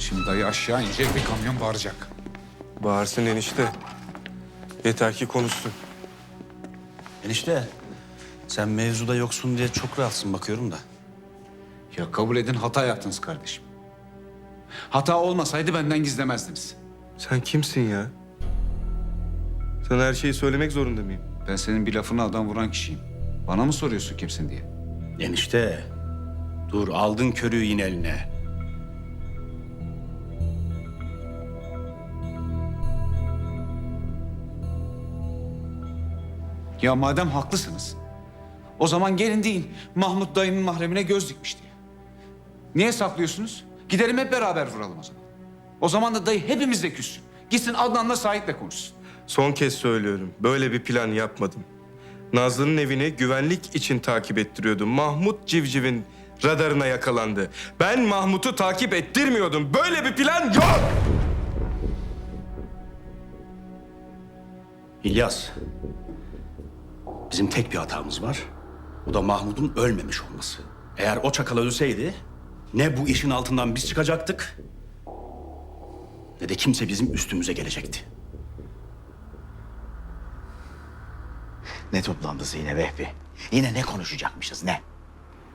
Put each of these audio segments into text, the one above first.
Şimdi dayı aşağı inecek bir kamyon bağıracak. Bağırsın enişte. Yeter ki konuşsun. Enişte sen mevzuda yoksun diye çok rahatsın bakıyorum da. Ya kabul edin hata yaptınız kardeşim. Hata olmasaydı benden gizlemezdiniz. Sen kimsin ya? Sana her şeyi söylemek zorunda mıyım? Ben senin bir lafına adam vuran kişiyim. Bana mı soruyorsun kimsin diye? Enişte dur aldın körüğü yine eline. Ya madem haklısınız. O zaman gelin deyin Mahmut dayının mahremine göz dikmiş diye. Niye saklıyorsunuz? Gidelim hep beraber vuralım o zaman. O zaman da dayı hepimizle küssün. Gitsin Adnan'la Sait'le konuşsun. Son kez söylüyorum. Böyle bir plan yapmadım. Nazlı'nın evini güvenlik için takip ettiriyordum. Mahmut Civciv'in radarına yakalandı. Ben Mahmut'u takip ettirmiyordum. Böyle bir plan yok. İlyas. Bizim tek bir hatamız var. O da Mahmut'un ölmemiş olması. Eğer o çakal ölseydi ne bu işin altından biz çıkacaktık ne de kimse bizim üstümüze gelecekti. Ne toplantısı yine Vehbi? Yine ne konuşacakmışız ne?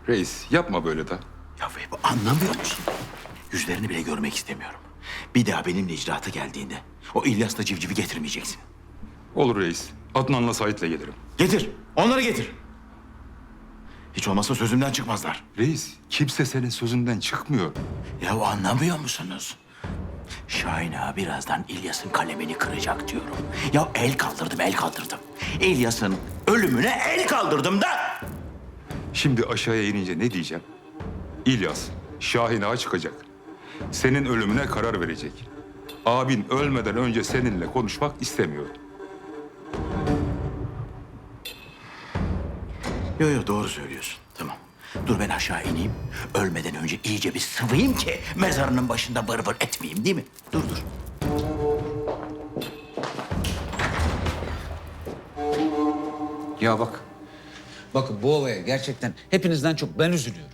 Reis yapma böyle de. Ya Vehbi anlamıyor musun? Yüzlerini bile görmek istemiyorum. Bir daha benimle icraata geldiğinde o İlyas'la civcivi getirmeyeceksin. Olur reis. Adnan'la Sait'le gelirim. Getir, onları getir. Hiç olmazsa sözümden çıkmazlar. Reis kimse senin sözünden çıkmıyor. Ya anlamıyor musunuz? Şahin ağa birazdan İlyas'ın kalemini kıracak diyorum. Ya el kaldırdım, el kaldırdım. İlyas'ın ölümüne el kaldırdım da. Şimdi aşağıya inince ne diyeceğim? İlyas, Şahin Ağa çıkacak. Senin ölümüne karar verecek. Abin ölmeden önce seninle konuşmak istemiyor. Yo yo doğru söylüyorsun. Tamam. Dur ben aşağı ineyim. Ölmeden önce iyice bir sıvayım ki mezarının başında vır vır etmeyeyim değil mi? Dur dur. Ya bak. Bakın bu olaya gerçekten hepinizden çok ben üzülüyorum.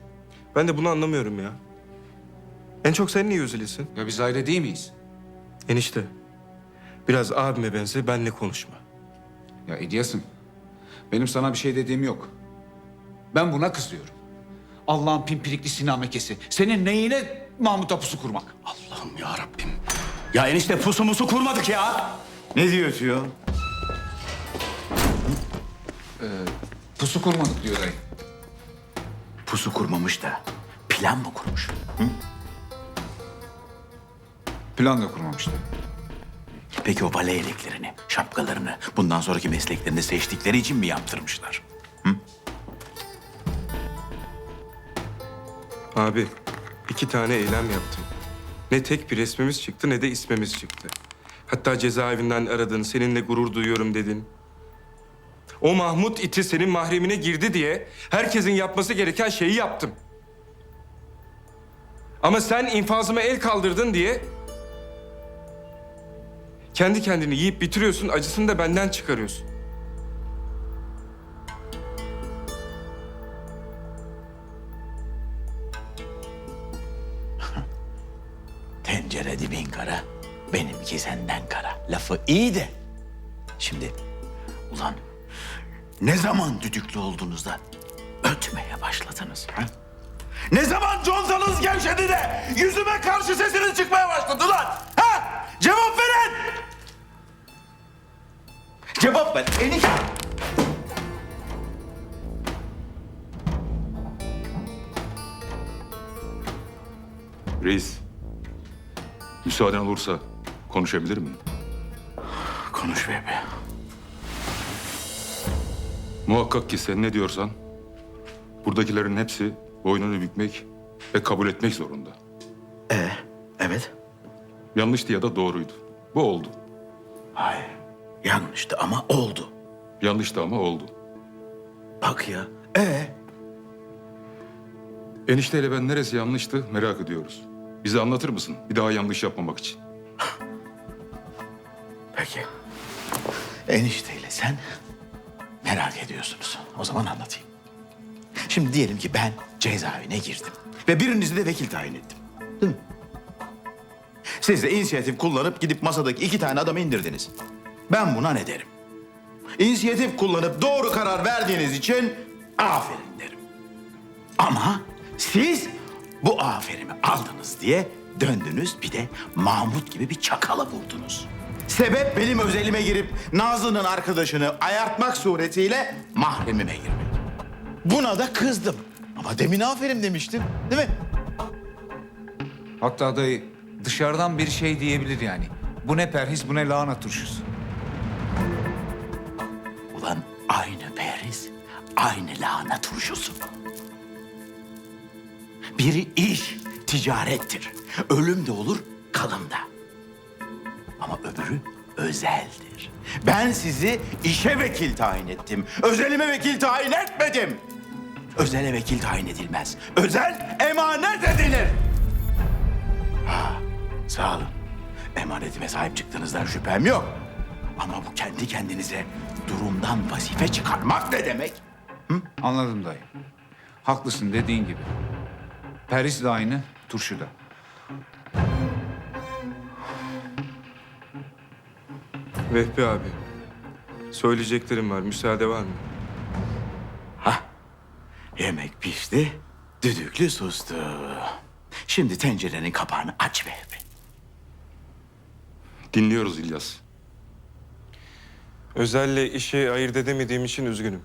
Ben de bunu anlamıyorum ya. En çok sen niye üzülüyorsun? Ya biz aile değil miyiz? Enişte. Biraz abime benze benle konuşma. Ya İlyas'ım. Benim sana bir şey dediğim yok. Ben buna kızıyorum. Allah'ın pimpirikli sinamekesi. Senin neyine Mahmut Apusu kurmak? Allah'ım ya Rabbim. Ya enişte pusu musu kurmadık ya. Ne diyor diyor? Pusu kurmadık diyor dayı. Pusu kurmamış da plan mı kurmuş? Plan da kurmamıştı. Peki o bale yeleklerini, şapkalarını bundan sonraki mesleklerini seçtikleri için mi yaptırmışlar? Abi iki tane eylem yaptım. Ne tek bir resmimiz çıktı ne de ismimiz çıktı. Hatta cezaevinden aradın, seninle gurur duyuyorum dedin. O Mahmut iti senin mahremine girdi diye herkesin yapması gereken şeyi yaptım. Ama sen infazıma el kaldırdın diye kendi kendini yiyip bitiriyorsun, acısını da benden çıkarıyorsun. Kara. Lafı iyi de. Şimdi ulan ne zaman düdüklü olduğunuzda ötmeye başladınız? Ha? Ne zaman contanız gevşedi de yüzüme karşı sesiniz çıkmaya başladı lan? Ha? Cevap verin! Cevap ver enişte. Reis, müsaaden olursa konuşabilir miyim? Konuş bebe. Muhakkak ki sen ne diyorsan buradakilerin hepsi boynunu bükmek ve kabul etmek zorunda. Ee, evet. Yanlıştı ya da doğruydu. Bu oldu. Hayır. Yanlıştı ama oldu. Yanlıştı ama oldu. Bak ya. Ee? Enişteyle ben neresi yanlıştı merak ediyoruz. Bize anlatır mısın? Bir daha yanlış yapmamak için. Peki. Enişteyle sen merak ediyorsunuz. O zaman anlatayım. Şimdi diyelim ki ben cezaevine girdim. Ve birinizi de vekil tayin ettim. Değil mi? Siz de inisiyatif kullanıp gidip masadaki iki tane adamı indirdiniz. Ben buna ne derim? İnisiyatif kullanıp doğru karar verdiğiniz için aferin derim. Ama siz bu aferimi aldınız diye döndünüz bir de Mahmut gibi bir çakala vurdunuz. Sebep benim özelime girip Nazlı'nın arkadaşını ayartmak suretiyle mahremime girmek. Buna da kızdım. Ama demin aferin demiştim değil mi? Hatta dayı dışarıdan bir şey diyebilir yani. Bu ne perhiz bu ne lahana turşusu. Ulan aynı periz, aynı lahana turşusu. Biri iş, ticarettir. Ölüm de olur, kalım da. Ama öbürü özeldir. Ben sizi işe vekil tayin ettim. Özelime vekil tayin etmedim. Özele vekil tayin edilmez. Özel emanet edilir. Ha, sağ olun. Emanetime sahip çıktığınızdan şüphem yok. Ama bu kendi kendinize durumdan vazife çıkarmak ne demek? Anladım dayı. Haklısın dediğin gibi. Perhiz de aynı, turşu da. Vehbi abi. Söyleyeceklerim var. Müsaade var mı? Yemek pişti, düdüklü sustu. Şimdi tencerenin kapağını aç Vehbi. Dinliyoruz İlyas. Özelle işi ayırt edemediğim için üzgünüm.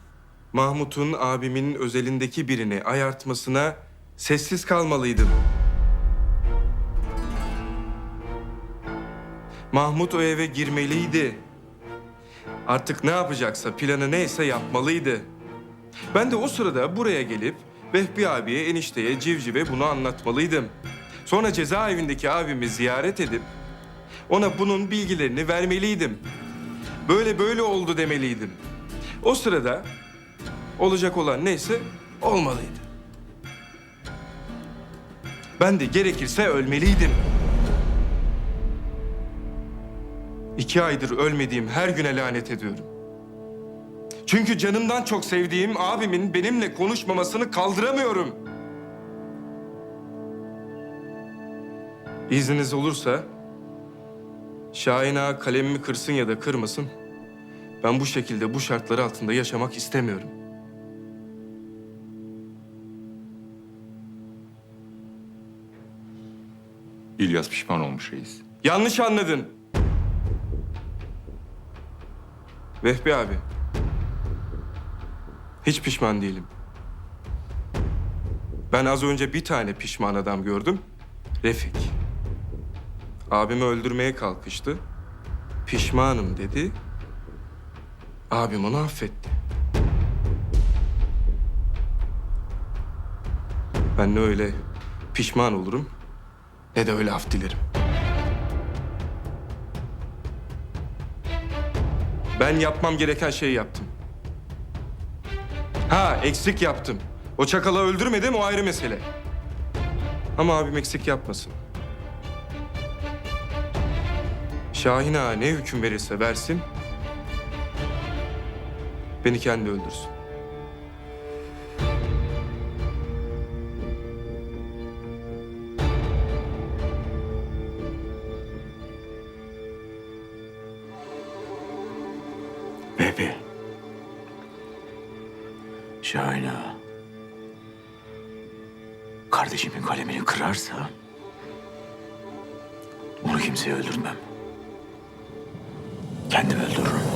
Mahmut'un abimin özelindeki birini ayartmasına sessiz kalmalıydım. Mahmut o eve girmeliydi. Artık ne yapacaksa, planı neyse yapmalıydı. Ben de o sırada buraya gelip Vehbi abiye, enişteye, civcive bunu anlatmalıydım. Sonra cezaevindeki abimi ziyaret edip ona bunun bilgilerini vermeliydim. Böyle böyle oldu demeliydim. O sırada olacak olan neyse olmalıydı. Ben de gerekirse ölmeliydim. İki aydır ölmediğim her güne lanet ediyorum. Çünkü canımdan çok sevdiğim abimin benimle konuşmamasını kaldıramıyorum. İzniniz olursa Şahin ağa kalemimi kırsın ya da kırmasın. Ben bu şekilde bu şartlar altında yaşamak istemiyorum. İlyas pişman olmuş reis. Yanlış anladın. Vehbi abi. Hiç pişman değilim. Ben az önce bir tane pişman adam gördüm. Refik. Abimi öldürmeye kalkıştı. Pişmanım dedi. Abim onu affetti. Ben ne öyle pişman olurum ne de öyle af dilerim. Ben yapmam gereken şeyi yaptım. Ha eksik yaptım. O çakalı öldürmedim o ayrı mesele. Ama abim eksik yapmasın. Şahin ağa ne hüküm verirse versin... ...beni kendi öldürsün. Kardeşimin kalemini kırarsa... ...onu kimseye öldürmem. Kendim öldürürüm.